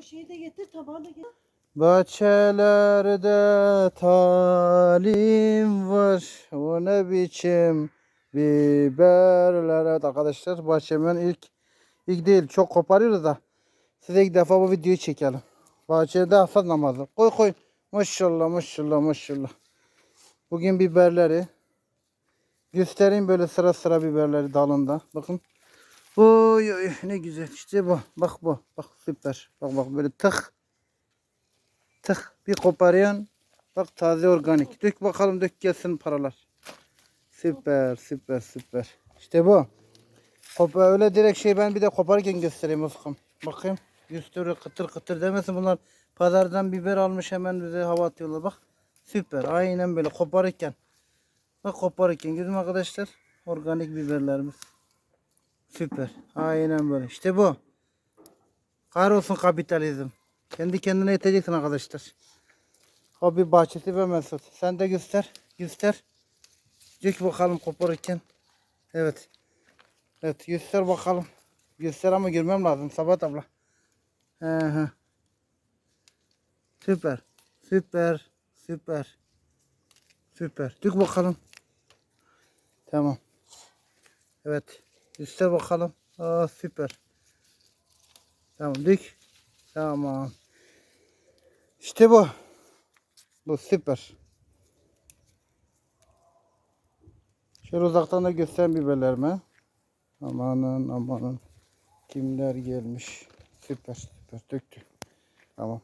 O şeyi de getir tabağı da getir. Bahçelerde talim var. O ne biçim biberler. Evet arkadaşlar bahçemin ilk ilk değil çok koparıyoruz da size ilk defa bu videoyu çekelim. Bahçede hasat namazı. Koy koy. Maşallah maşallah maşallah. Bugün biberleri göstereyim böyle sıra sıra biberleri dalında. Bakın. Oy oy ne güzel işte bu. Bak bu. Bak süper. Bak bak böyle tık tık bir koparıyorsun. Bak taze organik. Dök bakalım dök gelsin paralar. Süper süper süper. İşte bu. Kopar öyle direkt şey ben bir de koparken göstereyim Ufkum. Bakayım. Gösteriyor kıtır kıtır demesin bunlar pazardan biber almış hemen bize hava atıyorlar bak. Süper aynen böyle koparırken. Bak koparırken gördün mü arkadaşlar. Organik biberlerimiz. Süper. Aynen böyle. İşte bu. Kahrolsun kapitalizm. Kendi kendine yeteceksin arkadaşlar. Hobi bahçesi ve Mesut. Sen de göster. Göster. Dök bakalım koparırken. Evet. Evet göster bakalım. Göster ama görmem lazım Sabat abla. He he. Süper. Süper. Süper. Süper. Dök bakalım. Tamam. Evet. Göster bakalım. Aa süper. Tamam dök. Tamam. İşte bu. Bu süper. Şöyle uzaktan da göstereyim biberlerimi. Amanın amanın. Kimler gelmiş. Süper süper döktü. Tamam.